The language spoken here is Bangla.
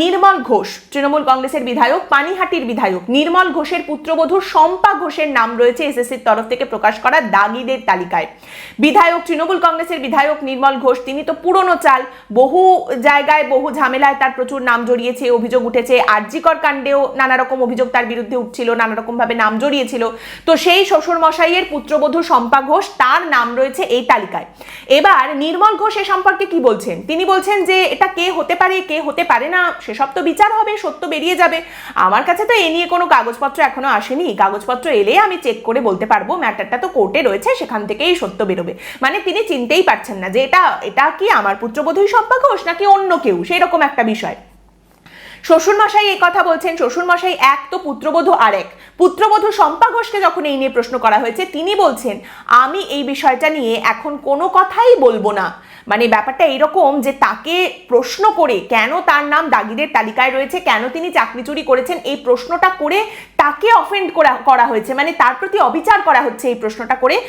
নির্মল ঘোষ, তৃণমূল কংগ্রেসের বিধায়ক, পানিহাটির বিধায়ক। নির্মল ঘোষের পুত্রবধূ শম্পা ঘোষের নাম রয়েছে এসএসসির তরফ থেকে প্রকাশ করা দাগিদের তালিকায়। বিধায়ক, তৃণমূল কংগ্রেসের বিধায়ক নির্মল ঘোষ, তিনি তো পুরনো চাল। বহু জায়গায় বহু ঝামেলায় তার প্রচুর নাম জড়িয়েছে, অভিযোগ উঠেছে। আরজিকর কাণ্ডেও নানা রকম অভিযোগ তার বিরুদ্ধে উঠছিল নানা রকম ভাবে নাম জড়িয়েছিল। তো সেই শ্বশুর মশাইয়ের পুত্রবধূ শম্পা ঘোষ, তার নাম রয়েছে এই তালিকায়। এবার নির্মল ঘোষ এ সম্পর্কে কি বলছেন? তিনি বলছেন যে এটা কে হতে পারে, কে হতে পারে না সেসব তো বিচার হবে, সত্য বেরিয়ে যাবে। আমার কাছে তো এ নিয়ে কোনো কাগজপত্র এখনও আসেনি। কাগজপত্র এলে আমি চেক করে বলতে পারব। ম্যাটারটা তো কোর্টে রয়েছে, সেখান থেকেই সত্য বেরোবে। মানে তিনি চিনতেই পারছেন না যে এটা এটা কি আমার পুত্রবধূই শম্পা ঘোষ নাকি অন্য কেউ? সেই রকম একটা বিষয়। শ্বশুরমশাই এই কথা বলছেন। শ্বশুরমশাই এক, তো পুত্রবধূ আরেক। পুত্রবধূ শম্পা ঘোষকে যখন এই নিয়ে প্রশ্ন করা হয়েছে, তিনি বলছেন, আমি এই বিষয়টা নিয়ে এখন কোনো কথাই বলব না। মানে ব্যাপারটা এরকম যে তাকে প্রশ্ন করে কেন তার নাম দাগিদের তালিকায় রয়েছে, কেন তিনি চাকরি চুরি করেছেন, এই প্রশ্নটা করে তাকে অফেন্ড করা করা হয়েছে। মানে তার প্রতি অবিচার করা হচ্ছে এই প্রশ্নটা করে।